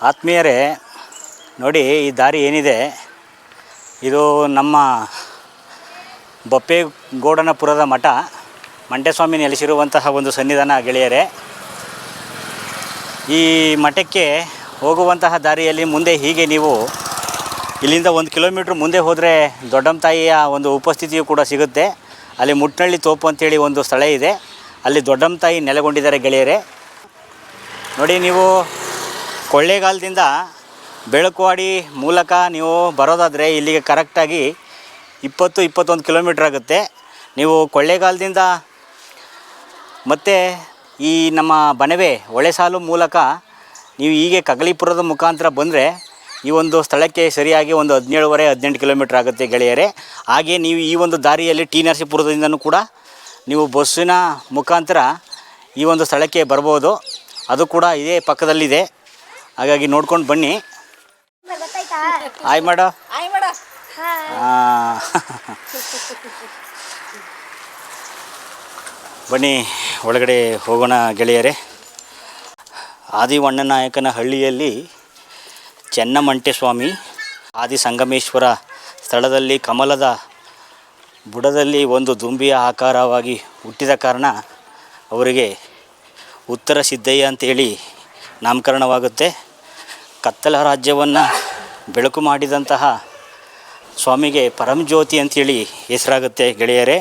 ಆತ್ಮೀಯರೇ, ನೋಡಿ ಈ ದಾರಿ ಏನಿದೆ? ಇದು ನಮ್ಮ ಬಪ್ಪೇಗೌಡನಪುರದ ಮಠ ಮಂಟೇಸ್ವಾಮಿ ನೆಲೆಸಿರುವಂತಹ ಒಂದು ಸನ್ನಿಧಾನ ಗೆಳೆಯರೇ. ಈ ಮಠಕ್ಕೆ ಹೋಗುವಂತಹ ದಾರಿಯಲ್ಲಿ ಮುಂದೆ ಹೀಗೆ ನೀವು ಇಲ್ಲಿಂದ ಒಂದು ಕಿಲೋಮೀಟ್ರ್ ಮುಂದೆ ಹೋದರೆ ದೊಡ್ಡಮ್ಮ ತಾಯಿಯ ಒಂದು ಉಪಸ್ಥಿತಿಯು ಕೂಡ ಸಿಗುತ್ತೆ. ಅಲ್ಲಿ ಮುಟ್ನಳ್ಳಿ ತೋಪು ಅಂತೇಳಿ ಒಂದು ಸ್ಥಳ ಇದೆ. ಅಲ್ಲಿ ದೊಡ್ಡಮ್ಮ ತಾಯಿ ನೆಲೆಗೊಂಡಿದ್ದಾರೆ ಗೆಳೆಯರೇ. ನೋಡಿ ನೀವು ಕೊಳ್ಳೇಗಾಲದಿಂದ ಬೆಳಕುವಾಡಿ ಮೂಲಕ ನೀವು ಬರೋದಾದರೆ ಇಲ್ಲಿಗೆ ಕರೆಕ್ಟಾಗಿ ಇಪ್ಪತ್ತು, ಇಪ್ಪತ್ತೊಂದು ಕಿಲೋಮೀಟ್ರ್ ಆಗುತ್ತೆ. ನೀವು ಕೊಳ್ಳೇಗಾಲದಿಂದ ಮತ್ತು ಈ ನಮ್ಮ ಬನವೆ ಒಳೆಸಾಲು ಮೂಲಕ ನೀವು ಹೀಗೆ ಕಗಲಿಪುರದ ಮುಖಾಂತರ ಬಂದರೆ ಈ ಒಂದು ಸ್ಥಳಕ್ಕೆ ಸರಿಯಾಗಿ ಒಂದು ಹದಿನೇಳುವರೆ, ಹದಿನೆಂಟು ಕಿಲೋಮೀಟ್ರ್ ಆಗುತ್ತೆ ಗೆಳೆಯರೇ. ಹಾಗೆ ನೀವು ಈ ಒಂದು ದಾರಿಯಲ್ಲಿ ಟಿ ನರಸೀಪುರದಿಂದನೂ ಕೂಡ ನೀವು ಬಸ್ಸಿನ ಮುಖಾಂತರ ಈ ಒಂದು ಸ್ಥಳಕ್ಕೆ ಬರ್ಬೋದು. ಅದು ಕೂಡ ಇದೇ ಪಕ್ಕದಲ್ಲಿದೆ. ಹಾಗಾಗಿ ನೋಡ್ಕೊಂಡು ಬನ್ನಿ. ಆಯ್ ಮಾಡೋ ಬನ್ನಿ ಒಳಗಡೆ ಹೋಗೋಣ ಗೆಳೆಯರೇ. ಆದಿವಣ್ಣನಾಯಕನ ಹಳ್ಳಿಯಲ್ಲಿ ಚೆನ್ನಮಂಟೇಸ್ವಾಮಿ ಆದಿ ಸಂಗಮೇಶ್ವರ ಸ್ಥಳದಲ್ಲಿ ಕಮಲದ ಬುಡದಲ್ಲಿ ಒಂದು ದುಂಬಿಯ ಆಕಾರವಾಗಿ ಹುಟ್ಟಿದ ಕಾರಣ ಅವರಿಗೆ ಉತ್ತರ ಸಿದ್ದಯ್ಯ ಅಂತೇಳಿ ನಾಮಕರಣವಾಗುತ್ತೆ. ಕತ್ತಲ ರಾಜ್ಯವನ್ನು ಬೆಳಕು ಮಾಡಿದಂತಹ ಸ್ವಾಮಿಗೆ ಪರಂಜ್ಯೋತಿ ಅಂತೇಳಿ ಹೆಸರಾಗುತ್ತೆ ಗೆಳೆಯರೇ.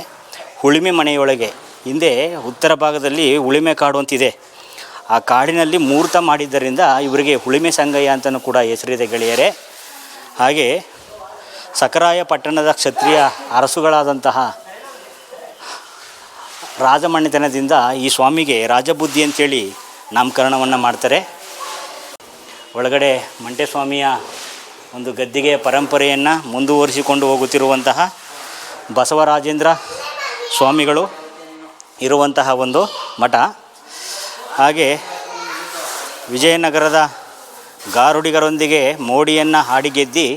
ಹುಳಿಮೆ ಮನೆಯೊಳಗೆ, ಹಿಂದೆ ಉತ್ತರ ಭಾಗದಲ್ಲಿ ಉಳಿಮೆ ಕಾಡು ಅಂತಿದೆ. ಆ ಕಾಡಿನಲ್ಲಿ ಮೂರ್ತ ಮಾಡಿದ್ದರಿಂದ ಇವರಿಗೆ ಹುಳಿಮೆ ಸಂಗಯ್ಯ ಅಂತಲೂ ಕೂಡ ಹೆಸರಿದೆ ಗೆಳೆಯರೇ. ಹಾಗೆ ಸಕರಾಯ ಪಟ್ಟಣದ ಕ್ಷತ್ರಿಯ ಅರಸುಗಳಾದಂತಹ ರಾಜಮನೆತನದಿಂದ ಈ ಸ್ವಾಮಿಗೆ ರಾಜಬುದ್ಧಿ ಅಂತೇಳಿ ನಾಮಕರಣವನ್ನು ಮಾಡ್ತಾರೆ. ಒಳಗಡೆ ಮಂಟೆಸ್ವಾಮಿಯ ಒಂದು ಗದ್ದಿಗೆಯ ಪರಂಪರೆಯನ್ನು ಮುಂದುವರಿಸಿಕೊಂಡು ಹೋಗುತ್ತಿರುವಂತಹ ಬಸವರಾಜೇಂದ್ರ ಸ್ವಾಮಿಗಳು ಇರುವಂತಹ ಒಂದು ಮಠ. ಹಾಗೆ ವಿಜಯನಗರದ ಗಾರುಡಿಗರೊಂದಿಗೆ ಮೋಡಿಯನ್ನು ಹಾಡಿಗೆದ್ದಿ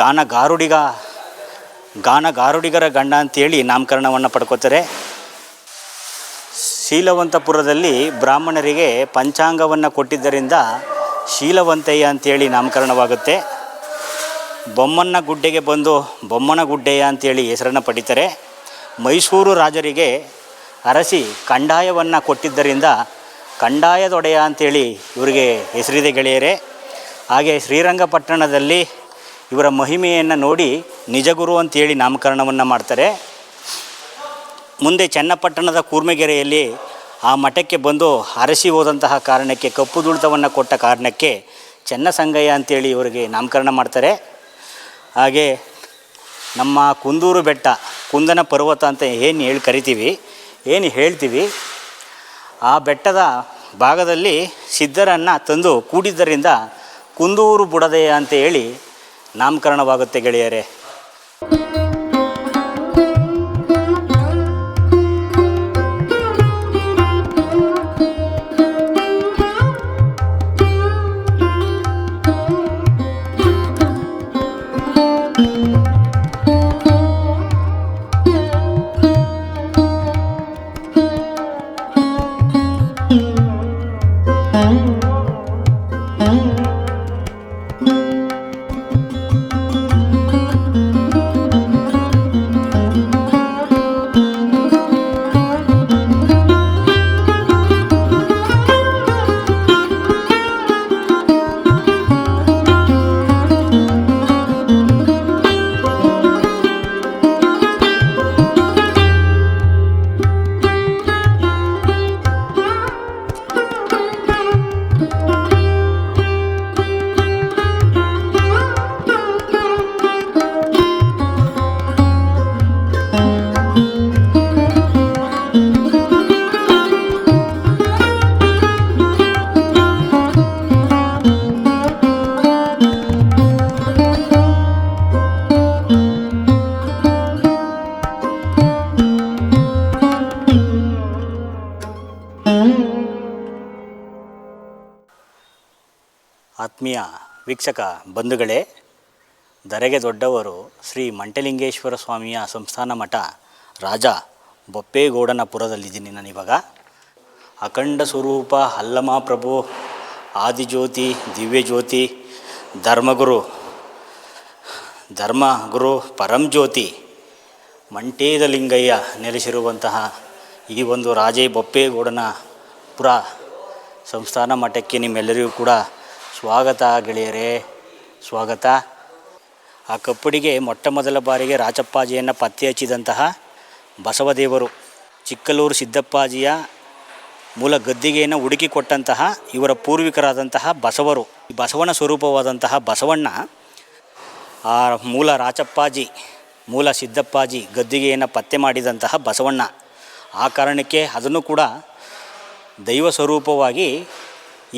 ಗಾನ ಗಾರುಡಿಗ, ಗಾನ ಗಾರುಡಿಗರ ಗಂಡ ಅಂತೇಳಿ ನಾಮಕರಣವನ್ನು ಪಡ್ಕೋತಾರೆ. ಶೀಲವಂತಪುರದಲ್ಲಿ ಬ್ರಾಹ್ಮಣರಿಗೆ ಪಂಚಾಂಗವನ್ನು ಕೊಟ್ಟಿದ್ದರಿಂದ ಶೀಲವಂತಯ್ಯ ಅಂತೇಳಿ ನಾಮಕರಣವಾಗುತ್ತೆ. ಬೊಮ್ಮನ ಗುಡ್ಡೆಗೆ ಬಂದು ಬೊಮ್ಮನ ಗುಡ್ಡೆಯ ಅಂತೇಳಿ ಹೆಸರನ್ನು ಪಡಿತಾರೆ. ಮೈಸೂರು ರಾಜರಿಗೆ ಅರಸಿ ಕಂಡಾಯವನ್ನು ಕೊಟ್ಟಿದ್ದರಿಂದ ಕಂದಾಯದೊಡೆಯ ಅಂತೇಳಿ ಇವರಿಗೆ ಹೆಸರಿದೆ ಗೆಳೆಯರೇ. ಹಾಗೆ ಶ್ರೀರಂಗಪಟ್ಟಣದಲ್ಲಿ ಇವರ ಮಹಿಮೆಯನ್ನು ನೋಡಿ ನಿಜಗುರು ಅಂತೇಳಿ ನಾಮಕರಣವನ್ನು ಮಾಡ್ತಾರೆ. ಮುಂದೆ ಚನ್ನಪಟ್ಟಣದ ಕೂರ್ಮೆಗೆರೆಯಲ್ಲಿ ಆ ಮಠಕ್ಕೆ ಬಂದು ಅರಸಿ ಹೋದಂತಹ ಕಾರಣಕ್ಕೆ, ಕಪ್ಪು ದುಳಿತವನ್ನು ಕೊಟ್ಟ ಕಾರಣಕ್ಕೆ ಚೆನ್ನಸಂಗಯ್ಯ ಅಂತೇಳಿ ಇವರಿಗೆ ನಾಮಕರಣ ಮಾಡ್ತಾರೆ. ಹಾಗೆ ನಮ್ಮ ಕುಂದೂರು ಬೆಟ್ಟ, ಕುಂದನ ಪರ್ವತ ಅಂತ ಏನು ಹೇಳಿ ಕರಿತೀವಿ, ಏನು ಹೇಳ್ತೀವಿ, ಆ ಬೆಟ್ಟದ ಭಾಗದಲ್ಲಿ ಸಿದ್ಧರನ್ನು ತಂದು ಕೂಡಿದ್ದರಿಂದ ಕುಂದೂರು ಬುಡದೆಯ ಅಂತ ಹೇಳಿ ನಾಮಕರಣವಾಗುತ್ತೆ ಗೆಳೆಯರೇ. ವೀಕ್ಷಕ ಬಂಧುಗಳೇ ದರೆಗೆ ದೊಡ್ಡವರು ಶ್ರೀ ಮಂಟಲಿಂಗೇಶ್ವರ ಸ್ವಾಮಿಯ ಸಂಸ್ಥಾನ ಮಠ ರಾಜ ಬೊಪ್ಪೇಗೌಡನಪುರದಲ್ಲಿದ್ದೀನಿ ನಾನಿವಾಗ ಅಖಂಡ ಸ್ವರೂಪ ಹಲ್ಲಮ ಪ್ರಭು ಆದಿಜ್ಯೋತಿ, ದಿವ್ಯಜ್ಯೋತಿ, ಧರ್ಮಗುರು ಧರ್ಮಗುರು ಪರಂಜ್ಯೋತಿ, ಮಂಟೇದಲಿಂಗಯ್ಯ ನೆಲೆಸಿರುವಂತಹ ಈ ಒಂದು ರಾಜೇ ಬೊಪ್ಪೇಗೌಡನ ಪುರ ಸಂಸ್ಥಾನ ಮಠಕ್ಕೆ ನಿಮ್ಮೆಲ್ಲರಿಗೂ ಕೂಡ ಸ್ವಾಗತ ಗೆಳೆಯರೇ. ಸ್ವಾಗತ. ಆ ಕಪ್ಪಡಿಗೆ ಮೊಟ್ಟ ಮೊದಲ ಬಾರಿಗೆ ರಾಚಪ್ಪಾಜಿಯನ್ನು ಪತ್ತೆ ಹಚ್ಚಿದಂತಹ ಬಸವದೇವರು, ಚಿಕ್ಕಲೂರು ಸಿದ್ದಪ್ಪಾಜಿಯ ಮೂಲ ಗದ್ದಿಗೆಯನ್ನು ಹುಡುಕಿಕೊಟ್ಟಂತಹ ಇವರ ಪೂರ್ವಿಕರಾದಂತಹ ಬಸವರು. ಈ ಬಸವನ ಸ್ವರೂಪವಾದಂತಹ ಬಸವಣ್ಣ ಆ ಮೂಲ ರಾಚಪ್ಪಾಜಿ ಮೂಲ ಸಿದ್ದಪ್ಪಾಜಿ ಗದ್ದಿಗೆಯನ್ನು ಪತ್ತೆ ಮಾಡಿದಂತಹ ಬಸವಣ್ಣ. ಆ ಕಾರಣಕ್ಕೆ ಅದನ್ನು ಕೂಡ ದೈವ ಸ್ವರೂಪವಾಗಿ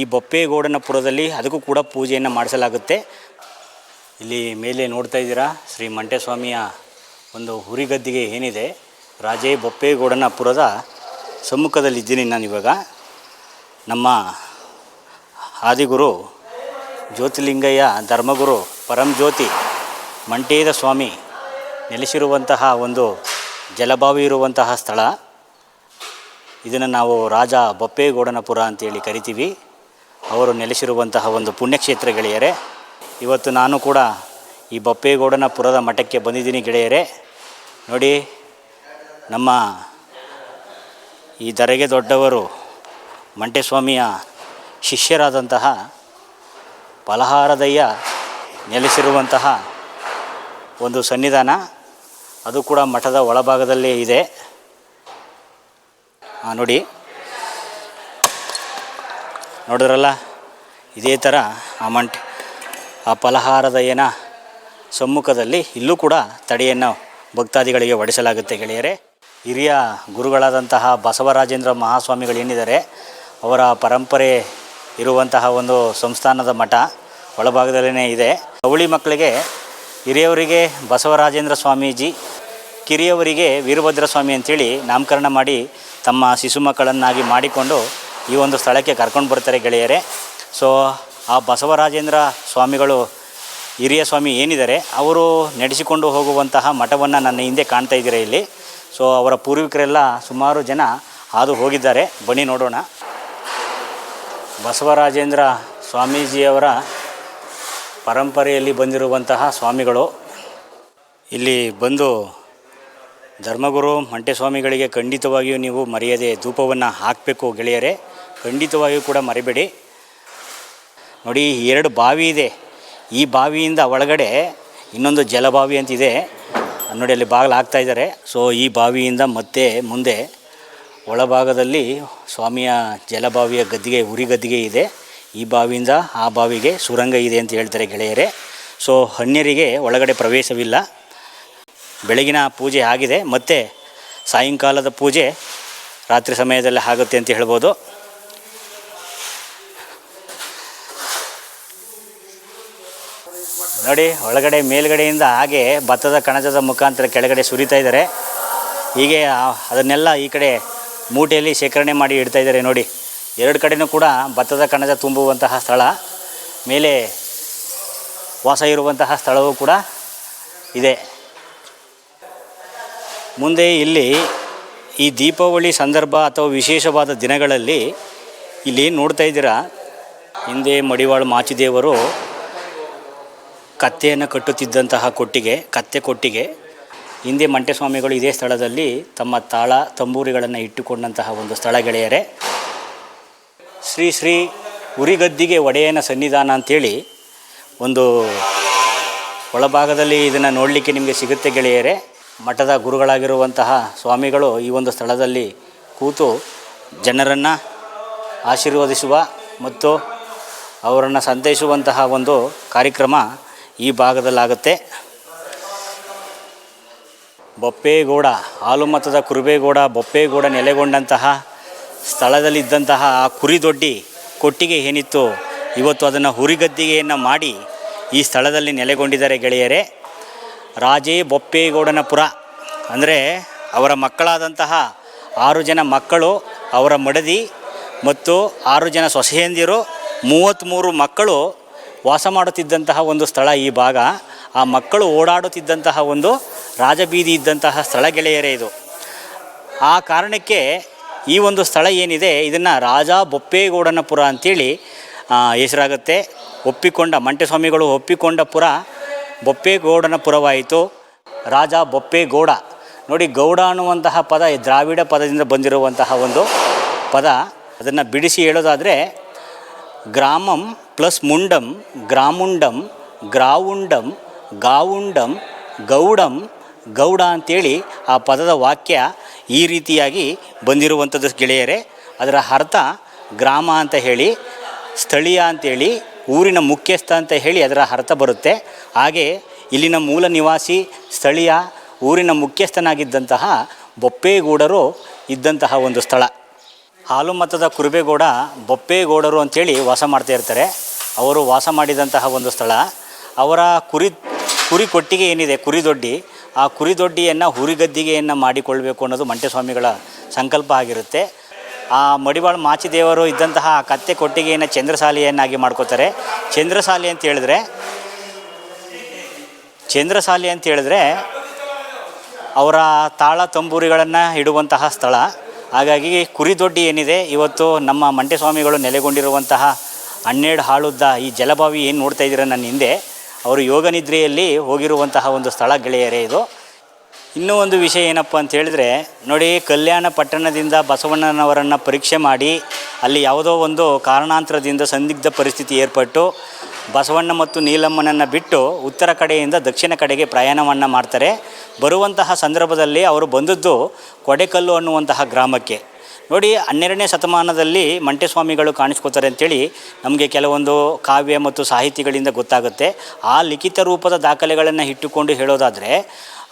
ಈ ಬೊಪ್ಪೇಗೌಡನಪುರದಲ್ಲಿ ಅದಕ್ಕೂ ಕೂಡ ಪೂಜೆಯನ್ನು ಮಾಡಿಸಲಾಗುತ್ತೆ. ಇಲ್ಲಿ ಮೇಲೆ ನೋಡ್ತಾ ಇದ್ದೀರಾ, ಶ್ರೀ ಮಂಟೇಸ್ವಾಮಿಯ ಒಂದು ಹುರಿಗದ್ದಿಗೆ ಏನಿದೆ, ರಾಜೇ ಬಪ್ಪೇಗೌಡನಪುರದ ಸಮ್ಮುಖದಲ್ಲಿದ್ದೀನಿ ನಾನು ಇವಾಗ. ನಮ್ಮ ಆದಿಗುರು ಜ್ಯೋತಿಲಿಂಗಯ್ಯ ಧರ್ಮಗುರು ಪರಂಜ್ಯೋತಿ ಮಂಟೇದ ಸ್ವಾಮಿ ನೆಲೆಸಿರುವಂತಹ ಒಂದು ಜಲಭಾವಿ ಇರುವಂತಹ ಸ್ಥಳ. ಇದನ್ನು ನಾವು ರಾಜ ಬೊಪ್ಪೇಗೌಡನಪುರ ಅಂತೇಳಿ ಕರಿತೀವಿ. ಅವರು ನೆಲೆಸಿರುವಂತಹ ಒಂದು ಪುಣ್ಯಕ್ಷೇತ್ರ ಗೆಳೆಯರೆ, ಇವತ್ತು ನಾನು ಕೂಡ ಈ ಬಪ್ಪೇಗೌಡನ ಪುರದ ಮಠಕ್ಕೆ ಬಂದಿದ್ದೀನಿ ಗೆಳೆಯರೆ. ನೋಡಿ, ನಮ್ಮ ಈ ದರೆಗೆ ದೊಡ್ಡವರು ಮಂಟೆಸ್ವಾಮಿಯ ಶಿಷ್ಯರಾದಂತಹ ಫಲಹಾರದಯ್ಯ ನೆಲೆಸಿರುವಂತಹ ಒಂದು ಸನ್ನಿಧಾನ, ಅದು ಕೂಡ ಮಠದ ಒಳಭಾಗದಲ್ಲೇ ಇದೆ. ನೋಡಿ. ನೋಡಿದ್ರಲ್ಲ? ಇದೇ ಥರ ಆ ಮಂಟೆ. ಆ ಫಲಹಾರದಯ್ಯನ ಸಮ್ಮುಖದಲ್ಲಿ ಇಲ್ಲೂ ಕೂಡ ತಡೆಯನ್ನು ಭಕ್ತಾದಿಗಳಿಗೆ ಒಡಿಸಲಾಗುತ್ತೆ ಗೆಳೆಯರೇ. ಹಿರಿಯ ಗುರುಗಳಾದಂತಹ ಬಸವರಾಜೇಂದ್ರ ಮಹಾಸ್ವಾಮಿಗಳು ಏನಿದ್ದಾರೆ, ಅವರ ಪರಂಪರೆ ಇರುವಂತಹ ಒಂದು ಸಂಸ್ಥಾನದ ಮಠ ಒಳಭಾಗದಲ್ಲೇ ಇದೆ. ಅವಳಿ ಮಕ್ಕಳಿಗೆ ಹಿರಿಯವರಿಗೆ ಬಸವರಾಜೇಂದ್ರ ಸ್ವಾಮೀಜಿ, ಕಿರಿಯವರಿಗೆ ವೀರಭದ್ರ ಸ್ವಾಮಿ ಅಂತೇಳಿ ನಾಮಕರಣ ಮಾಡಿ ತಮ್ಮ ಶಿಶು ಮಕ್ಕಳನ್ನಾಗಿ ಮಾಡಿಕೊಂಡು ಈ ಒಂದು ಸ್ಥಳಕ್ಕೆ ಕರ್ಕೊಂಡು ಬರ್ತಾರೆ ಗೆಳೆಯರೇ. ಸೊ ಆ ಬಸವರಾಜೇಂದ್ರ ಸ್ವಾಮಿಗಳು, ಹಿರಿಯ ಸ್ವಾಮಿ ಏನಿದ್ದಾರೆ, ಅವರು ನಡೆಸಿಕೊಂಡು ಹೋಗುವಂತಹ ಮಠವನ್ನು ನನ್ನ ಹಿಂದೆ ಕಾಣ್ತಾ ಇದ್ದೀರಾ ಇಲ್ಲಿ. ಸೊ ಅವರ ಪೂರ್ವಿಕರೆಲ್ಲ ಸುಮಾರು ಜನ ಹಾದು ಹೋಗಿದ್ದಾರೆ. ಬನ್ನಿ ನೋಡೋಣ. ಬಸವರಾಜೇಂದ್ರ ಸ್ವಾಮೀಜಿಯವರ ಪರಂಪರೆಯಲ್ಲಿ ಬಂದಿರುವಂತಹ ಸ್ವಾಮಿಗಳು ಇಲ್ಲಿ ಬಂದು ಧರ್ಮಗುರು ಮಂಟೆಸ್ವಾಮಿಗಳಿಗೆ ಖಂಡಿತವಾಗಿಯೂ ನೀವು ಮರೆಯದೆ, ಧೂಪವನ್ನು ಹಾಕಬೇಕು ಗೆಳೆಯರೇ. ಖಂಡಿತವಾಗಿಯೂ ಕೂಡ ಮರಿಬೇಡಿ. ನೋಡಿ, ಎರಡು ಬಾವಿ ಇದೆ. ಈ ಬಾವಿಯಿಂದ ಒಳಗಡೆ ಇನ್ನೊಂದು ಜಲಬಾವಿ ಅಂತಿದೆ ನೋಡಿ, ಅಲ್ಲಿ ಬಾಗಿಲು ಹಾಕ್ತಾ ಇದ್ದಾರೆ. ಸೊ ಈ ಬಾವಿಯಿಂದ ಮತ್ತೆ ಮುಂದೆ ಒಳಭಾಗದಲ್ಲಿ ಸ್ವಾಮಿಯ ಜಲಬಾವಿಯ ಗದ್ದಿಗೆ, ಉರಿ ಗದ್ದಿಗೆ ಇದೆ. ಈ ಬಾವಿಯಿಂದ ಆ ಬಾವಿಗೆ ಸುರಂಗ ಇದೆ ಅಂತ ಹೇಳ್ತಾರೆ ಗೆಳೆಯರೇ. ಸೊ ಅನ್ಯರಿಗೆ ಒಳಗಡೆ ಪ್ರವೇಶವಿಲ್ಲ. ಬೆಳಗಿನ ಪೂಜೆ ಆಗಿದೆ. ಮತ್ತು ಸಾಯಂಕಾಲದ ಪೂಜೆ ರಾತ್ರಿ ಸಮಯದಲ್ಲಿ ಆಗುತ್ತೆ ಅಂತ ಹೇಳ್ಬೋದು. ನೋಡಿ, ಒಳಗಡೆ, ಮೇಲ್ಗಡೆಯಿಂದ ಹಾಗೆ ಭತ್ತದ ಕಣಜದ ಮುಖಾಂತರ ಕೆಳಗಡೆ ಸುರಿತಾ ಇದ್ದಾರೆ. ಹೀಗೆ ಅದನ್ನೆಲ್ಲ ಈ ಕಡೆ ಮೂಟೆಯಲ್ಲಿ ಶೇಖರಣೆ ಮಾಡಿ ಇಡ್ತಾ ಇದ್ದಾರೆ ನೋಡಿ. ಎರಡು ಕಡೆಯೂ ಕೂಡ ಭತ್ತದ ಕಣಜ ತುಂಬುವಂತಹ ಸ್ಥಳ. ಮೇಲೆ ವಾಸ ಇರುವಂತಹ ಸ್ಥಳವೂ ಕೂಡ ಇದೆ. ಮುಂದೆ ಇಲ್ಲಿ ಈ ದೀಪಾವಳಿ ಸಂದರ್ಭ ಅಥವಾ ವಿಶೇಷವಾದ ದಿನಗಳಲ್ಲಿ ಇಲ್ಲಿ ನೋಡ್ತಾ ಇದ್ದೀರಾ? ಹಿಂದೆ ಮಡಿವಾಳ ಮಾಚಿದೇವರು ಕತ್ತೆಯನ್ನು ಕಟ್ಟುತ್ತಿದ್ದಂತಹ ಕೊಟ್ಟಿಗೆ, ಕತ್ತೆ ಕೊಟ್ಟಿಗೆ. ಹಿಂದೆ ಮಂಟೆಸ್ವಾಮಿಗಳು ಇದೇ ಸ್ಥಳದಲ್ಲಿ ತಮ್ಮ ತಾಳ ತಂಬೂರಿಗಳನ್ನು ಇಟ್ಟುಕೊಂಡಂತಹ ಒಂದು ಸ್ಥಳ ಗೆಳೆಯರೆ. ಶ್ರೀ ಶ್ರೀ ಉರಿಗದ್ದಿಗೆ ಒಡೆಯನ ಸನ್ನಿಧಾನ ಅಂಥೇಳಿ ಒಂದು ಒಳಭಾಗದಲ್ಲಿ ಇದನ್ನು ನೋಡಲಿಕ್ಕೆ ನಿಮಗೆ ಸಿಗುತ್ತೆ ಗೆಳೆಯರೇ. ಮಠದ ಗುರುಗಳಾಗಿರುವಂತಹ ಸ್ವಾಮಿಗಳು ಈ ಒಂದು ಸ್ಥಳದಲ್ಲಿ ಕೂತು ಜನರನ್ನು ಆಶೀರ್ವದಿಸುವ ಮತ್ತು ಅವರನ್ನು ಸಂತೈಸುವಂತಹ ಒಂದು ಕಾರ್ಯಕ್ರಮ ಈ ಭಾಗದಲ್ಲಾಗುತ್ತೆ. ಬೊಪ್ಪೇಗೌಡ, ಹಾಲುಮತದ ಕುರುಬೇಗೌಡ, ಬೊಪ್ಪೇಗೌಡ ನೆಲೆಗೊಂಡಂತಹ ಸ್ಥಳದಲ್ಲಿದ್ದಂತಹ ಆ ಕುರಿದೊಡ್ಡಿ ಕೊಟ್ಟಿಗೆ ಏನಿತ್ತು, ಇವತ್ತು ಅದನ್ನು ಹುರಿಗದ್ದಿಗೆಯನ್ನು ಮಾಡಿ ಈ ಸ್ಥಳದಲ್ಲಿ ನೆಲೆಗೊಂಡಿದ್ದಾರೆ ಗೆಳೆಯರೇ. ರಾಜೇ ಬೊಪ್ಪೇಗೌಡನ ಪುರ. ಅಂದರೆ ಅವರ ಮಕ್ಕಳಾದಂತಹ ಆರು ಜನ ಮಕ್ಕಳು ಅವರ ಮಡದಿ ಮತ್ತು ಆರು ಜನ ಸೊಸೆಯಂದಿರು ಮೂವತ್ತ್ಮೂರು ಮಕ್ಕಳು ವಾಸ ಮಾಡುತ್ತಿದ್ದಂತಹ ಒಂದು ಸ್ಥಳ ಈ ಭಾಗ. ಆ ಮಕ್ಕಳು ಓಡಾಡುತ್ತಿದ್ದಂತಹ ಒಂದು ರಾಜಬೀದಿ ಇದ್ದಂತಹ ಸ್ಥಳ ಗೆಳೆಯರೇ ಇದು. ಆ ಕಾರಣಕ್ಕೆ ಈ ಒಂದು ಸ್ಥಳ ಏನಿದೆ ಇದನ್ನು ರಾಜ ಬೊಪ್ಪೇಗೌಡನಪುರ ಅಂತೇಳಿ ಆ, ಹೆಸರಾಗುತ್ತೆ. ಒಪ್ಪಿಕೊಂಡ ಮಂಟೆಸ್ವಾಮಿಗಳು ಒಪ್ಪಿಕೊಂಡ ಪುರ ಬೊಪ್ಪೇಗೌಡನಪುರವಾಯಿತು ರಾಜ ಬೊಪ್ಪೇಗೌಡ. ನೋಡಿ ಗೌಡ ಅನ್ನುವಂತಹ ಪದ ದ್ರಾವಿಡ ಪದದಿಂದ ಬಂದಿರುವಂತಹ ಒಂದು ಪದ. ಅದನ್ನು ಬಿಡಿಸಿ ಹೇಳೋದಾದರೆ ಗ್ರಾಮಂ ಪ್ಲಸ್ ಮುಂಡಂ, ಗ್ರಾಮುಂಡಂ, ಗ್ರಾವುಂಡಂ, ಗಾವುಂಡಂ, ಗೌಡಂ. ಗೌಡ ಅಂತೇಳಿ ಆ ಪದದ ವಾಕ್ಯ ಈ ರೀತಿಯಾಗಿ ಬಂದಿರುವಂಥದ್ದು ಗೆಳೆಯರೇ. ಅದರ ಅರ್ಥ ಗ್ರಾಮ ಅಂತ ಹೇಳಿ, ಸ್ಥಳೀಯ ಅಂತೇಳಿ, ಊರಿನ ಮುಖ್ಯಸ್ಥ ಅಂತ ಹೇಳಿ ಅದರ ಅರ್ಥ ಬರುತ್ತೆ. ಹಾಗೆ ಇಲ್ಲಿನ ಮೂಲ ನಿವಾಸಿ, ಸ್ಥಳೀಯ, ಊರಿನ ಮುಖ್ಯಸ್ಥನಾಗಿದ್ದಂತಹ ಬೊಪ್ಪೇಗೌಡರು ಇದ್ದಂತಹ ಒಂದು ಸ್ಥಳ. ಹಾಲು ಮತದ ಕುರುಬೇಗೌಡ ಬೊಪ್ಪೇಗೌಡರು ಅಂತೇಳಿ ವಾಸ ಮಾಡ್ತಾ ಇರ್ತಾರೆ. ಅವರು ವಾಸ ಮಾಡಿದಂತಹ ಒಂದು ಸ್ಥಳ. ಅವರ ಕುರಿ ಕುರಿ ಕೊಟ್ಟಿಗೆ ಏನಿದೆ, ಕುರಿ ದೊಡ್ಡಿ, ಆ ಕುರಿದೊಡ್ಡಿಯನ್ನು ಹುರಿಗದ್ದಿಗೆಯನ್ನು ಮಾಡಿಕೊಳ್ಬೇಕು ಅನ್ನೋದು ಮಂಟೆಸ್ವಾಮಿಗಳ ಸಂಕಲ್ಪ ಆಗಿರುತ್ತೆ. ಆ ಮಡಿವಾಳ ಮಾಚಿದೇವರು ಇದ್ದಂತಹ ಕತ್ತೆ ಕೊಟ್ಟಿಗೆಯನ್ನು ಚಂದ್ರಸಾಲಿಯನ್ನಾಗಿ ಮಾಡ್ಕೋತಾರೆ. ಚಂದ್ರಸಾಲಿ ಅಂತ ಹೇಳಿದ್ರೆ, ಚಂದ್ರಸಾಲಿ ಅಂತ ಹೇಳಿದ್ರೆ ಅವರ ತಾಳ ತಂಬೂರಿಗಳನ್ನು ಇಡುವಂತಹ ಸ್ಥಳ. ಹಾಗಾಗಿ ಕುರಿದೊಡ್ಡಿ ಏನಿದೆ, ಇವತ್ತು ನಮ್ಮ ಮಂಟೆಸ್ವಾಮಿಗಳು ನೆಲೆಗೊಂಡಿರುವಂತಹ ಹನ್ನೆರಡು ಹಾಳುದ್ದ ಈ ಜಲಭಾವಿ ಏನು ನೋಡ್ತಾ ಇದ್ದೀರ ನನ್ನ ಹಿಂದೆ? ಅವರು ಯೋಗ ನಿದ್ರೆಯಲ್ಲಿ ಹೋಗಿರುವಂತಹ ಒಂದು ಸ್ಥಳ ಗೆಳೆಯರೇ ಇದು. ಇನ್ನೂ ಒಂದು ವಿಷಯ ಏನಪ್ಪ ಅಂತ ಹೇಳಿದ್ರೆ, ನೋಡಿ ಕಲ್ಯಾಣ ಪಟ್ಟಣದಿಂದ ಬಸವಣ್ಣನವರನ್ನು ಪರೀಕ್ಷೆ ಮಾಡಿ ಅಲ್ಲಿ ಯಾವುದೋ ಒಂದು ಕಾರಣಾಂತರದಿಂದ ಸಂದಿಗ್ಧ ಪರಿಸ್ಥಿತಿ ಏರ್ಪಟ್ಟು ಬಸವಣ್ಣ ಮತ್ತು ನೀಲಮ್ಮನನ್ನು ಬಿಟ್ಟು ಉತ್ತರ ಕಡೆಯಿಂದ ದಕ್ಷಿಣ ಕಡೆಗೆ ಪ್ರಯಾಣವನ್ನು ಮಾಡ್ತಾರೆ. ಬರುವಂತಹ ಸಂದರ್ಭದಲ್ಲಿ ಅವರು ಬಂದದ್ದು ಕೊಡೆಕಲ್ಲು ಅನ್ನುವಂತಹ ಗ್ರಾಮಕ್ಕೆ. ನೋಡಿ, ಹನ್ನೆರಡನೇ ಶತಮಾನದಲ್ಲಿ ಮಂಟೆಸ್ವಾಮಿಗಳು ಕಾಣಿಸ್ಕೋತಾರೆ ಅಂತೇಳಿ ನಮಗೆ ಕೆಲವೊಂದು ಕಾವ್ಯ ಮತ್ತು ಸಾಹಿತಿಗಳಿಂದ ಗೊತ್ತಾಗುತ್ತೆ. ಆ ಲಿಖಿತ ರೂಪದ ದಾಖಲೆಗಳನ್ನು ಇಟ್ಟುಕೊಂಡು ಹೇಳೋದಾದರೆ,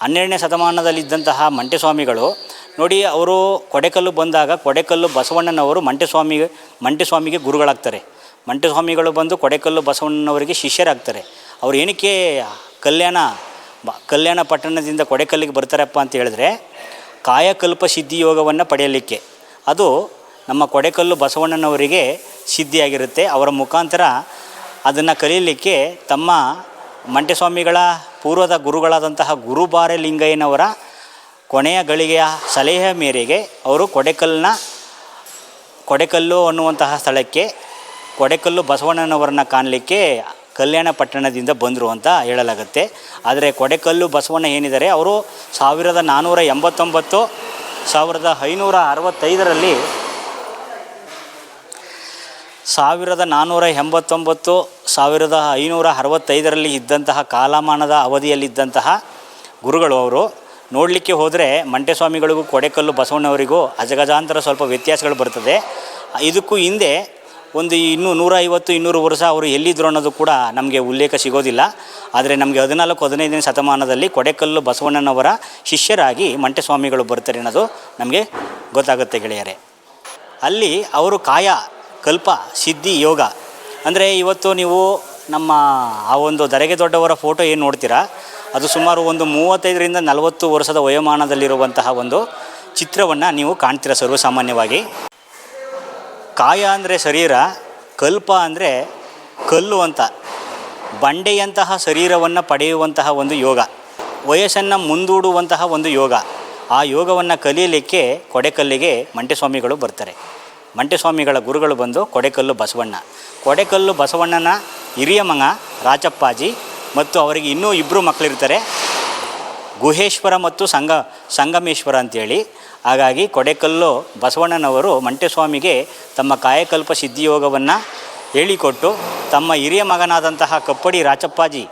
ಹನ್ನೆರಡನೇ ಶತಮಾನದಲ್ಲಿದ್ದಂತಹ ಮಂಟೆಸ್ವಾಮಿಗಳು ನೋಡಿ, ಅವರು ಕೊಡೆಕಲ್ಲು ಬಂದಾಗ ಕೊಡೆಕಲ್ಲು ಬಸವಣ್ಣನವರು ಮಂಟೆಸ್ವಾಮಿ ಮಂಟೆಸ್ವಾಮಿಗೆ ಗುರುಗಳಾಗ್ತಾರೆ. ಮಂಟೆಸ್ವಾಮಿಗಳು ಬಂದು ಕೊಡೆಕಲ್ಲು ಬಸವಣ್ಣನವರಿಗೆ ಶಿಷ್ಯರಾಗ್ತಾರೆ. ಅವ್ರು ಏನಕ್ಕೆ ಕಲ್ಯಾಣ, ಬ, ಕಲ್ಯಾಣ ಪಟ್ಟಣದಿಂದ ಕೊಡೆಕಲ್ಲಿಗೆ ಬರ್ತಾರಪ್ಪ ಅಂತ ಹೇಳಿದ್ರೆ, ಕಾಯಕಲ್ಪ ಸಿದ್ಧಿ ಯೋಗವನ್ನು ಪಡೆಯಲಿಕ್ಕೆ. ಅದು ನಮ್ಮ ಕೊಡೆಕಲ್ಲು ಬಸವಣ್ಣನವರಿಗೆ ಸಿದ್ಧಿಯಾಗಿರುತ್ತೆ. ಅವರ ಮುಖಾಂತರ ಅದನ್ನು ಕಲಿಯಲಿಕ್ಕೆ ತಮ್ಮ ಮಂಟೆಸ್ವಾಮಿಗಳ ಪೂರ್ವದ ಗುರುಗಳಾದಂತಹ ಗುರುಬಾರೆ ಲಿಂಗಯ್ಯನವರ ಕೊನೆಯ ಗಳಿಗೆಯ ಸಲಹೆ ಮೇರೆಗೆ ಅವರು ಕೊಡೆಕಲ್ಲಿನ ಕೊಡೆಕಲ್ಲು ಅನ್ನುವಂತಹ ಸ್ಥಳಕ್ಕೆ ಕೊಡೆಕಲ್ಲು ಬಸವಣ್ಣನವರನ್ನ ಕಾಣಲಿಕ್ಕೆ ಕಲ್ಯಾಣ ಪಟ್ಟಣದಿಂದ ಬಂದರು ಅಂತ ಹೇಳಲಾಗುತ್ತೆ. ಆದರೆ ಕೊಡೆಕಲ್ಲು ಬಸವಣ್ಣ ಏನಿದ್ದಾರೆ, ಅವರು ಸಾವಿರದ ನಾನ್ನೂರ ಎಂಬತ್ತೊಂಬತ್ತು ಸಾವಿರದ ಐನೂರ ಅರವತ್ತೈದರಲ್ಲಿ ಸಾವಿರದ ನಾನ್ನೂರ ಎಂಬತ್ತೊಂಬತ್ತು, ಸಾವಿರದ ಐನೂರ ಅರವತ್ತೈದರಲ್ಲಿ ಇದ್ದಂತಹ ಕಾಲಮಾನದ ಅವಧಿಯಲ್ಲಿದ್ದಂತಹ ಗುರುಗಳು ಅವರು, ನೋಡಲಿಕ್ಕೆ ಹೋದರೆ ಮಂಟೆಸ್ವಾಮಿಗಳಿಗೂ ಕೊಡೆಕಲ್ಲು ಬಸವಣ್ಣವರಿಗೂ ಅಜಗಜಾಂತರ ಸ್ವಲ್ಪ ವ್ಯತ್ಯಾಸಗಳು ಬರ್ತದೆ. ಇದಕ್ಕೂ ಹಿಂದೆ ಒಂದು ಇನ್ನೂ ನೂರ ಐವತ್ತು ಇನ್ನೂರು ವರ್ಷ ಅವರು ಎಲ್ಲಿದ್ದರು ಅನ್ನೋದು ಕೂಡ ನಮಗೆ ಉಲ್ಲೇಖ ಸಿಗೋದಿಲ್ಲ. ಆದರೆ ನಮಗೆ ಹದಿನಾಲ್ಕು, ಹದಿನೈದನೇ ಶತಮಾನದಲ್ಲಿ ಕೊಡೆಕಲ್ಲು ಬಸವಣ್ಣನವರ ಶಿಷ್ಯರಾಗಿ ಮಂಟೆಸ್ವಾಮಿಗಳು ಬರ್ತಾರೆ ಅನ್ನೋದು ನಮಗೆ ಗೊತ್ತಾಗುತ್ತೆ ಗೆಳೆಯರೆ. ಅಲ್ಲಿ ಅವರು ಕಾಯ, ಕಲ್ಪ, ಸಿದ್ಧಿ, ಯೋಗ. ಅಂದರೆ ಇವತ್ತು ನೀವು ನಮ್ಮ ಆ ಒಂದು ದರೆಗೆ ದೊಡ್ಡವರ ಫೋಟೋ ಏನು ನೋಡ್ತೀರಾ? ಅದು ಸುಮಾರು ಒಂದು ಮೂವತ್ತೈದರಿಂದ ನಲವತ್ತು ವರ್ಷದ ವಯೋಮಾನದಲ್ಲಿರುವಂತಹ ಒಂದು ಚಿತ್ರವನ್ನು ನೀವು ಕಾಣ್ತೀರ ಸರ್ವಸಾಮಾನ್ಯವಾಗಿ? ಕಾಯ ಅಂದರೆ ಶರೀರ, ಕಲ್ಪ ಅಂದರೆ ಕಲ್ಲು ಅಂತ. ಬಂಡೆಯಂತಹ ಶರೀರವನ್ನು ಪಡೆಯುವಂತಹ ಒಂದು ಯೋಗ. ವಯಸ್ಸನ್ನು ಮುಂದೂಡುವಂತಹ ಒಂದು ಯೋಗ. ಆ ಯೋಗವನ್ನು ಕಲಿಯಲಿಕ್ಕೆ ಕೊಡೆಕಲ್ಲಿಗೆ ಮಂಟೆಸ್ವಾಮಿಗಳು ಬರ್ತಾರೆ. ಮಂಟೆಸ್ವಾಮಿಗಳ ಗುರುಗಳು ಬಂದು ಕೊಡೆಕಲ್ಲು ಬಸವಣ್ಣ. ಕೊಡೆಕಲ್ಲು ಬಸವಣ್ಣನ ಹಿರಿಯ ಮಗ ರಾಚಪ್ಪಾಜಿ ಮತ್ತು ಅವರಿಗೆ ಇನ್ನೂ ಇಬ್ಬರು ಮಕ್ಕಳಿರ್ತಾರೆ ಗುಹೇಶ್ವರ ಮತ್ತು ಸಂಗ, ಸಂಗಮೇಶ್ವರ ಅಂತೇಳಿ. ಹಾಗಾಗಿ ಕೊಡೆಕಲ್ಲು ಬಸವಣ್ಣನವರು ಮಂಟೆಸ್ವಾಮಿಗೆ ತಮ್ಮ ಕಾಯಕಲ್ಪ ಸಿದ್ಧಿಯೋಗವನ್ನು ಹೇಳಿಕೊಟ್ಟು ತಮ್ಮ ಹಿರಿಯ ಮಗನಾದಂತಹ ಕಪ್ಪಡಿ ರಾಚಪ್ಪಾಜಿ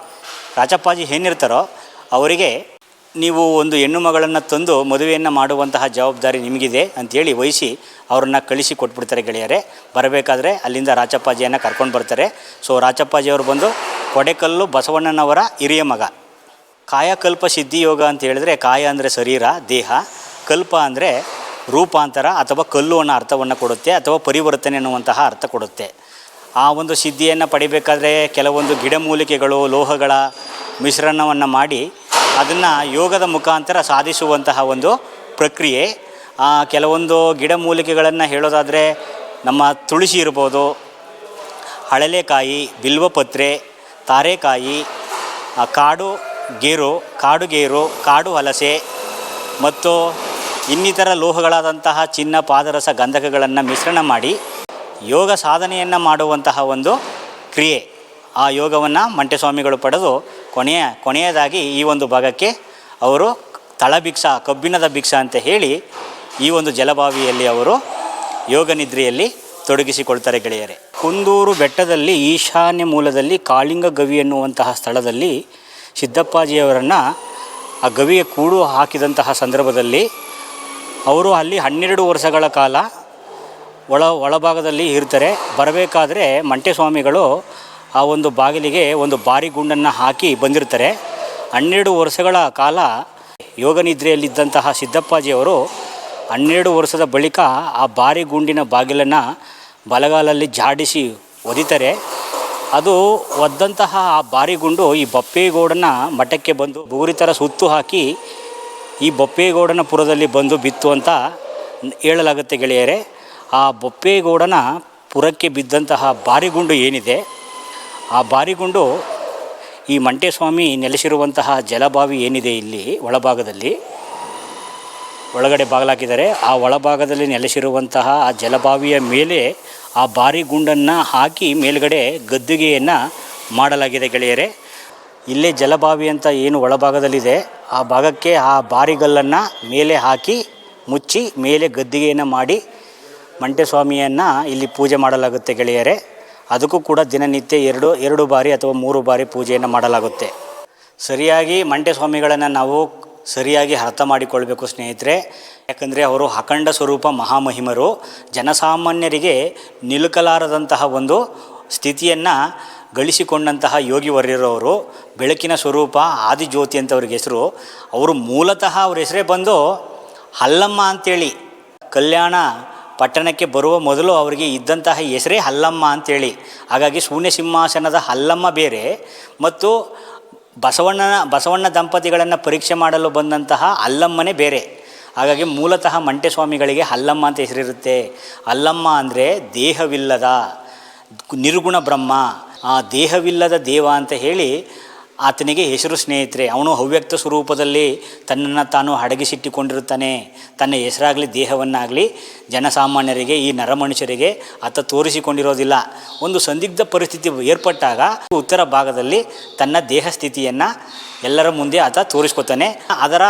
ರಾಚಪ್ಪಾಜಿ ಏನಿರ್ತಾರೋ ಅವರಿಗೆ ನೀವು ಒಂದು ಹೆಣ್ಣು ಮಗಳನ್ನು ತಂದು ಮದುವೆಯನ್ನು ಮಾಡುವಂತಹ ಜವಾಬ್ದಾರಿ ನಿಮಗಿದೆ ಅಂತೇಳಿ ವಹಿಸಿ ಅವರನ್ನು ಕಳಿಸಿ ಕೊಟ್ಬಿಡ್ತಾರೆ ಗೆಳೆಯರೆ. ಬರಬೇಕಾದ್ರೆ ಅಲ್ಲಿಂದ ರಾಚಪ್ಪಾಜಿಯನ್ನು ಕರ್ಕೊಂಡು ಬರ್ತಾರೆ. ಸೊ ರಾಚಪ್ಪಾಜಿಯವರು ಬಂದು ಕೊಡೆಕಲ್ಲು ಬಸವಣ್ಣನವರ ಹಿರಿಯ ಮಗ. ಕಾಯಕಲ್ಪ ಸಿದ್ಧಿಯೋಗ ಅಂತ ಹೇಳಿದ್ರೆ ಕಾಯ ಅಂದರೆ ಶರೀರ, ದೇಹ, ಕಲ್ಪ ಅಂದರೆ ರೂಪಾಂತರ ಅಥವಾ ಕಲ್ಲು ಅನ್ನೋ ಅರ್ಥವನ್ನು ಕೊಡುತ್ತೆ ಅಥವಾ ಪರಿವರ್ತನೆ ಅನ್ನುವಂತಹ ಅರ್ಥ ಕೊಡುತ್ತೆ. ಆ ಒಂದು ಸಿದ್ಧಿಯನ್ನು ಪಡಿಬೇಕಾದ್ರೆ ಕೆಲವೊಂದು ಗಿಡಮೂಲಿಕೆಗಳು, ಲೋಹಗಳ ಮಿಶ್ರಣವನ್ನು ಮಾಡಿ ಅದನ್ನು ಯೋಗದ ಮುಖಾಂತರ ಸಾಧಿಸುವಂತಹ ಒಂದು ಪ್ರಕ್ರಿಯೆ. ಆ ಕೆಲವೊಂದು ಗಿಡಮೂಲಿಕೆಗಳನ್ನು ಹೇಳೋದಾದರೆ ನಮ್ಮ ತುಳಸಿ ಇರ್ಬೋದು, ಹಳಲೆಕಾಯಿ, ಬಿಲ್ವಪತ್ರೆ, ತಾರೆಕಾಯಿ ಕಾಡು ಗೇರು, ಕಾಡು ಗೇರು, ಕಾಡು ಹಲಸೆ ಮತ್ತು ಇನ್ನಿತರ ಲೋಹಗಳಾದಂತಹ ಚಿನ್ನ, ಪಾದರಸ ಗಂಧಕಗಳನ್ನು ಮಿಶ್ರಣ ಮಾಡಿ ಯೋಗ ಸಾಧನೆಯನ್ನು ಮಾಡುವಂತಹ ಒಂದು ಕ್ರಿಯೆ. ಆ ಯೋಗವನ್ನು ಮಂಟೆಸ್ವಾಮಿಗಳು ಪಡೆದು ಕೊನೆಯ, ಕೊನೆಯದಾಗಿ ಈ ಒಂದು ಭಾಗಕ್ಕೆ ಅವರು ತಳಭಿಕ್ಷ ಕಬ್ಬಿಣದ ಭಿಕ್ಷ ಅಂತ ಹೇಳಿ ಈ ಒಂದು ಜಲಬಾವಿಯಲ್ಲಿ ಅವರು ಯೋಗ ನಿದ್ರೆಯಲ್ಲಿ ತೊಡಗಿಸಿಕೊಳ್ತಾರೆ ಗೆಳೆಯರೆ. ಕುಂದೂರು ಬೆಟ್ಟದಲ್ಲಿ ಈಶಾನ್ಯ ಮೂಲದಲ್ಲಿ ಕಾಳಿಂಗ ಗವಿ ಎನ್ನುವಂತಹ ಸ್ಥಳದಲ್ಲಿ ಸಿದ್ದಪ್ಪಾಜಿಯವರನ್ನು ಆ ಗವಿಗೆ ಕೂಡು ಹಾಕಿದಂತಹ ಸಂದರ್ಭದಲ್ಲಿ ಅವರು ಅಲ್ಲಿ ಹನ್ನೆರಡು ವರ್ಷಗಳ ಕಾಲ ಒಳ ಒಳಭಾಗದಲ್ಲಿ ಇರ್ತಾರೆ. ಬರಬೇಕಾದ್ರೆ ಮಂಟೆಸ್ವಾಮಿಗಳು ಆ ಒಂದು ಬಾಗಿಲಿಗೆ ಒಂದು ಬಾರಿ ಗುಂಡನ್ನು ಹಾಕಿ ಬಂದಿರ್ತಾರೆ. ಹನ್ನೆರಡು ವರ್ಷಗಳ ಕಾಲ ಯೋಗ ನಿದ್ರೆಯಲ್ಲಿದ್ದಂತಹ ಸಿದ್ದಪ್ಪಾಜಿಯವರು ಹನ್ನೆರಡು ವರ್ಷದ ಬಳಿಕ ಆ ಬಾರಿ ಗುಂಡಿನ ಬಾಗಿಲನ್ನು ಬಲಗಾಲಲ್ಲಿ ಜಾಡಿಸಿ ಒದಿತಾರೆ. ಅದು ಒದ್ದಂತಹ ಆ ಬಾರಿ ಗುಂಡು ಈ ಬಪ್ಪೇಗೌಡನ ಮಠಕ್ಕೆ ಬಂದು ಬೂರಿ ಥರ ಸುತ್ತು ಹಾಕಿ ಈ ಬಪ್ಪೇಗೌಡನ ಪುರದಲ್ಲಿ ಬಂದು ಬಿತ್ತು ಅಂತ ಹೇಳಲಾಗುತ್ತೆ ಗೆಳೆಯರೆ. ಆ ಬೊಪ್ಪೇಗೌಡನ ಪುರಕ್ಕೆ ಬಿದ್ದಂತಹ ಬಾರಿಗುಂಡು ಏನಿದೆ? ಆ ಬಾರಿಗುಂಡು ಈ ಮಂಟೇಸ್ವಾಮಿ ನೆಲೆಸಿರುವಂತಹ ಜಲಬಾವಿ ಏನಿದೆ ಇಲ್ಲಿ ಒಳಭಾಗದಲ್ಲಿ? ಒಳಗಡೆ ಬಾಗಿಲಾಕಿದ್ದಾರೆ. ಆ ಒಳಭಾಗದಲ್ಲಿ ನೆಲೆಸಿರುವಂತಹ ಆ ಜಲಬಾವಿಯ ಮೇಲೆ ಆ ಬಾರಿ ಗುಂಡನ್ನು ಹಾಕಿ ಮೇಲ್ಗಡೆ ಗದ್ದುಗೆಯನ್ನು ಮಾಡಲಾಗಿದೆ ಗೆಳೆಯರೆ. ಇಲ್ಲೇ ಜಲಬಾವಿ ಅಂತ ಏನು ಒಳಭಾಗದಲ್ಲಿದೆ. ಆ ಭಾಗಕ್ಕೆ ಆ ಬಾರಿಗಲ್ಲನ್ನು ಮೇಲೆ ಹಾಕಿ ಮುಚ್ಚಿ ಮೇಲೆ ಗದ್ದಿಗೆಯನ್ನು ಮಾಡಿ ಮಂಟೆಸ್ವಾಮಿಯನ್ನು ಇಲ್ಲಿ ಪೂಜೆ ಮಾಡಲಾಗುತ್ತೆ ಗೆಳೆಯರೆ. ಅದಕ್ಕೂ ಕೂಡ ದಿನನಿತ್ಯ ಎರಡು ಎರಡು ಬಾರಿ ಅಥವಾ ಮೂರು ಬಾರಿ ಪೂಜೆಯನ್ನು ಮಾಡಲಾಗುತ್ತೆ. ಸರಿಯಾಗಿ ಮಂಟೆಸ್ವಾಮಿಗಳನ್ನು ನಾವು ಸರಿಯಾಗಿ ಅರ್ಥ ಮಾಡಿಕೊಳ್ಬೇಕು ಸ್ನೇಹಿತರೆ. ಯಾಕಂದರೆ ಅವರು ಅಖಂಡ ಸ್ವರೂಪ ಮಹಾಮಹಿಮರು. ಜನಸಾಮಾನ್ಯರಿಗೆ ನಿಲುಕಲಾರದಂತಹ ಒಂದು ಸ್ಥಿತಿಯನ್ನು ಗಳಿಸಿಕೊಂಡಂತಹ ಯೋಗಿ ವರ್ಯರವರು ಬೆಳಕಿನ ಸ್ವರೂಪ, ಆದಿಜ್ಯೋತಿ ಅಂತ ಅವ್ರಿಗೆ ಹೆಸರು. ಅವರು ಮೂಲತಃ ಅವ್ರ ಹೆಸರೇ ಬಂದು ಹಲ್ಲಮ್ಮ ಅಂತೇಳಿ. ಕಲ್ಯಾಣ ಪಟ್ಟಣಕ್ಕೆ ಬರುವ ಮೊದಲು ಅವರಿಗೆ ಇದ್ದಂತಹ ಹೆಸರೇ ಹಲ್ಲಮ್ಮ ಅಂತೇಳಿ. ಹಾಗಾಗಿ ಶೂನ್ಯ ಸಿಂಹಾಸನದ ಹಲ್ಲಮ್ಮ ಬೇರೆ. ಮತ್ತು ಬಸವಣ್ಣನ ಬಸವಣ್ಣ ದಂಪತಿಗಳನ್ನು ಪರೀಕ್ಷೆ ಮಾಡಲು ಬಂದಂತಹ ಅಲ್ಲಮ್ಮನೇ ಬೇರೆ. ಹಾಗಾಗಿ ಮೂಲತಃ ಮಂಟೆಸ್ವಾಮಿಗಳಿಗೆ ಅಲ್ಲಮ್ಮ ಅಂತ ಹೆಸರಿರುತ್ತೆ. ಅಲ್ಲಮ್ಮ ಅಂದರೆ ದೇಹವಿಲ್ಲದ, ನಿರ್ಗುಣ ಬ್ರಹ್ಮ. ಆ ದೇಹವಿಲ್ಲದ ದೇವ ಅಂತ ಹೇಳಿ ಆತನಿಗೆ ಹೆಸರು ಸ್ನೇಹಿತರೆ, ಅವನು ಅವ್ಯಕ್ತ ಸ್ವರೂಪದಲ್ಲಿ ತನ್ನನ್ನು ತಾನು ಅಡಗಿಸಿಟ್ಟುಕೊಂಡಿರುತ್ತಾನೆ. ತನ್ನ ಹೆಸರಾಗಲಿ ದೇಹವನ್ನಾಗಲಿ ಜನಸಾಮಾನ್ಯರಿಗೆ, ಈ ನರಮನುಷ್ಯರಿಗೆ ಆತ ತೋರಿಸಿಕೊಂಡಿರೋದಿಲ್ಲ. ಒಂದು ಸಂದಿಗ್ಧ ಪರಿಸ್ಥಿತಿ ಏರ್ಪಟ್ಟಾಗ ಉತ್ತರ ಭಾಗದಲ್ಲಿ ತನ್ನ ದೇಹ ಸ್ಥಿತಿಯನ್ನು ಎಲ್ಲರ ಮುಂದೆ ಆತ ತೋರಿಸ್ಕೊತಾನೆ. ಅದರ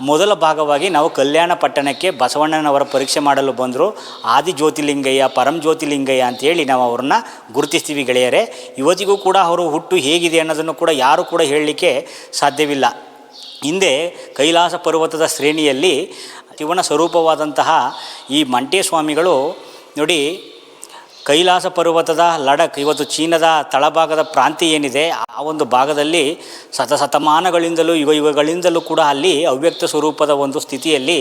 ಮೊದಲ ಭಾಗವಾಗಿ ನಾವು ಕಲ್ಯಾಣ ಪಟ್ಟಣಕ್ಕೆ ಬಸವಣ್ಣನವರ ಪರೀಕ್ಷೆ ಮಾಡಲು ಬಂದರು. ಆದಿ ಜ್ಯೋತಿಲಿಂಗಯ್ಯ ಪರಂ ಜ್ಯೋತಿಲಿಂಗಯ್ಯ ಅಂತೇಳಿ ನಾವು ಅವ್ರನ್ನ ಗುರುತಿಸ್ತೀವಿ ಗೆಳೆಯರೆ. ಇವತ್ತಿಗೂ ಕೂಡ ಅವರು ಹುಟ್ಟು ಹೇಗಿದೆ ಅನ್ನೋದನ್ನು ಕೂಡ ಯಾರೂ ಕೂಡ ಹೇಳಲಿಕ್ಕೆ ಸಾಧ್ಯವಿಲ್ಲ. ಹಿಂದೆ ಕೈಲಾಸ ಪರ್ವತದ ಶ್ರೇಣಿಯಲ್ಲಿ ಶಿವನ ಸ್ವರೂಪವಾದಂತಹ ಈ ಮಂಟೇಸ್ವಾಮಿಗಳು ನೋಡಿ ಕೈಲಾಸ ಪರ್ವತದ ಲಡಕ್, ಇವತ್ತು ಚೀನಾದ ತಳಭಾಗದ ಪ್ರಾಂತಿ ಏನಿದೆ, ಆ ಒಂದು ಭಾಗದಲ್ಲಿ ಸತಸತಮಾನಗಳಿಂದಲೂ ಯುಗ ಯುಗಗಳಿಂದಲೂ ಕೂಡ ಅಲ್ಲಿ ಅವ್ಯಕ್ತ ಸ್ವರೂಪದ ಒಂದು ಸ್ಥಿತಿಯಲ್ಲಿ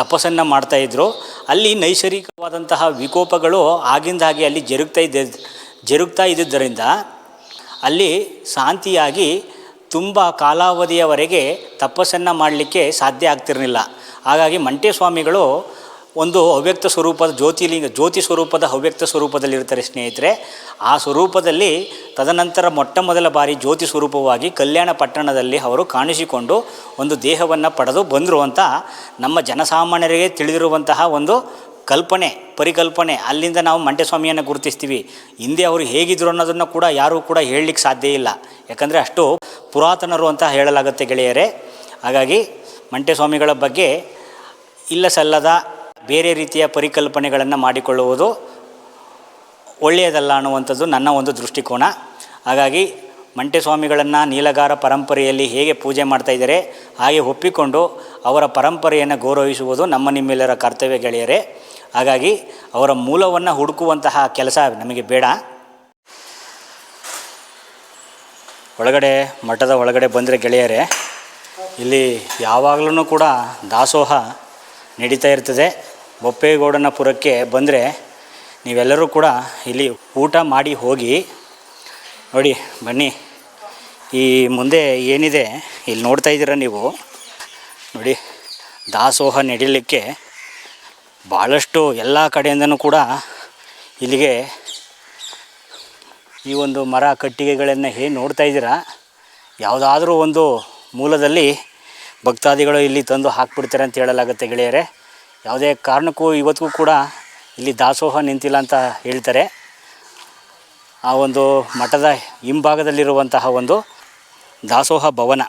ತಪಸ್ಸನ್ನು ಮಾಡ್ತಾಯಿದ್ರು ಅಲ್ಲಿ ನೈಸರ್ಗಿಕವಾದಂತಹ ವಿಕೋಪಗಳು ಆಗಿಂದಾಗೆ ಅಲ್ಲಿ ಜರುಗ್ತಾ ಇದ್ದ, ಜರುಗ್ತಾ ಇದ್ದಿದ್ದರಿಂದ ಅಲ್ಲಿ ಶಾಂತಿಯಾಗಿ ತುಂಬ ಕಾಲಾವಧಿಯವರೆಗೆ ತಪಸ್ಸನ್ನು ಮಾಡಲಿಕ್ಕೆ ಸಾಧ್ಯ ಆಗ್ತಿರಲಿಲ್ಲ. ಹಾಗಾಗಿ ಮಂಟೇಸ್ವಾಮಿಗಳು ಒಂದು ಅವ್ಯಕ್ತ ಸ್ವರೂಪದ ಜ್ಯೋತಿಲಿಂಗ ಜ್ಯೋತಿ ಸ್ವರೂಪದ ಅವ್ಯಕ್ತ ಸ್ವರೂಪದಲ್ಲಿರ್ತಾರೆ ಸ್ನೇಹಿತರೆ. ಆ ಸ್ವರೂಪದಲ್ಲಿ ತದನಂತರ ಮೊಟ್ಟ ಮೊದಲ ಬಾರಿ ಜ್ಯೋತಿ ಸ್ವರೂಪವಾಗಿ ಕಲ್ಯಾಣ ಪಟ್ಟಣದಲ್ಲಿ ಅವರು ಕಾಣಿಸಿಕೊಂಡು ಒಂದು ದೇಹವನ್ನು ಪಡೆದು ಬಂದರು ಅಂತ ನಮ್ಮ ಜನಸಾಮಾನ್ಯರಿಗೆ ತಿಳಿದಿರುವಂತಹ ಒಂದು ಕಲ್ಪನೆ, ಪರಿಕಲ್ಪನೆ. ಅಲ್ಲಿಂದ ನಾವು ಮಂಟೆಸ್ವಾಮಿಯನ್ನು ಗುರುತಿಸ್ತೀವಿ. ಹಿಂದೆ ಅವರು ಹೇಗಿದ್ರು ಅನ್ನೋದನ್ನು ಕೂಡ ಯಾರೂ ಕೂಡ ಹೇಳಲಿಕ್ಕೆ ಸಾಧ್ಯ ಇಲ್ಲ. ಯಾಕಂದರೆ ಅಷ್ಟು ಪುರಾತನರು ಅಂತ ಹೇಳಲಾಗುತ್ತೆ ಗೆಳೆಯರೇ. ಹಾಗಾಗಿ ಮಂಟೆಸ್ವಾಮಿಗಳ ಬಗ್ಗೆ ಇಲ್ಲ ಸಲ್ಲದ ಬೇರೆ ರೀತಿಯ ಪರಿಕಲ್ಪನೆಗಳನ್ನು ಮಾಡಿಕೊಳ್ಳುವುದು ಒಳ್ಳೆಯದಲ್ಲ ಅನ್ನುವಂಥದ್ದು ನನ್ನ ಒಂದು ದೃಷ್ಟಿಕೋನ. ಹಾಗಾಗಿ ಮಂಟೆಸ್ವಾಮಿಗಳನ್ನು ನೀಲಗಾರ ಪರಂಪರೆಯಲ್ಲಿ ಹೇಗೆ ಪೂಜೆ ಮಾಡ್ತಾ ಇದ್ದಾರೆ, ಹಾಗೆ ಒಪ್ಪಿಕೊಂಡು ಅವರ ಪರಂಪರೆಯನ್ನು ಗೌರವಿಸುವುದು ನಮ್ಮ ನಿಮ್ಮೆಲ್ಲರ ಕರ್ತವ್ಯ ಗೆಳೆಯರೇ. ಹಾಗಾಗಿ ಅವರ ಮೂಲವನ್ನು ಹುಡುಕುವಂತಹ ಕೆಲಸ ನಮಗೆ ಬೇಡ. ಒಳಗಡೆ, ಮಠದ ಒಳಗಡೆ ಬಂದರೆ ಗೆಳೆಯರೇ, ಇಲ್ಲಿ ಯಾವಾಗಲೂ ಕೂಡ ದಾಸೋಹ ನಡೀತಾ ಇರ್ತದೆ. ಬೊಪ್ಪೇಗೌಡನ ಪುರಕ್ಕೆ ಬಂದರೆ ನೀವೆಲ್ಲರೂ ಕೂಡ ಇಲ್ಲಿ ಊಟ ಮಾಡಿ ಹೋಗಿ ನೋಡಿ ಬನ್ನಿ. ಈ ಮುಂದೆ ಏನಿದೆ ಇಲ್ಲಿ ನೋಡ್ತಾ ಇದ್ದೀರ ನೀವು? ನೋಡಿ, ದಾಸೋಹ ನಡೀಲಿಕ್ಕೆ ಭಾಳಷ್ಟು ಎಲ್ಲ ಕಡೆಯಿಂದನೂ ಕೂಡ ಇಲ್ಲಿಗೆ ಈ ಒಂದು ಮರ ಕಟ್ಟಿಗೆಗಳನ್ನು ಹೇ ನೋಡ್ತಾ ಇದ್ದೀರಾ? ಯಾವುದಾದ್ರೂ ಒಂದು ಮೂಲದಲ್ಲಿ ಭಕ್ತಾದಿಗಳು ಇಲ್ಲಿ ತಂದು ಹಾಕ್ಬಿಡ್ತಾರೆ ಅಂತ ಹೇಳಲಾಗುತ್ತೆ ಗೆಳೆಯರೆ. ಯಾವುದೇ ಕಾರಣಕ್ಕೂ ಇವತ್ತಿಗೂ ಕೂಡ ಇಲ್ಲಿ ದಾಸೋಹ ನಿಂತಿಲ್ಲ ಅಂತ ಹೇಳ್ತಾರೆ ಆ ಒಂದು ಮಠದ ಹಿಂಭಾಗದಲ್ಲಿರುವಂತಹ ಒಂದು ದಾಸೋಹ ಭವನ.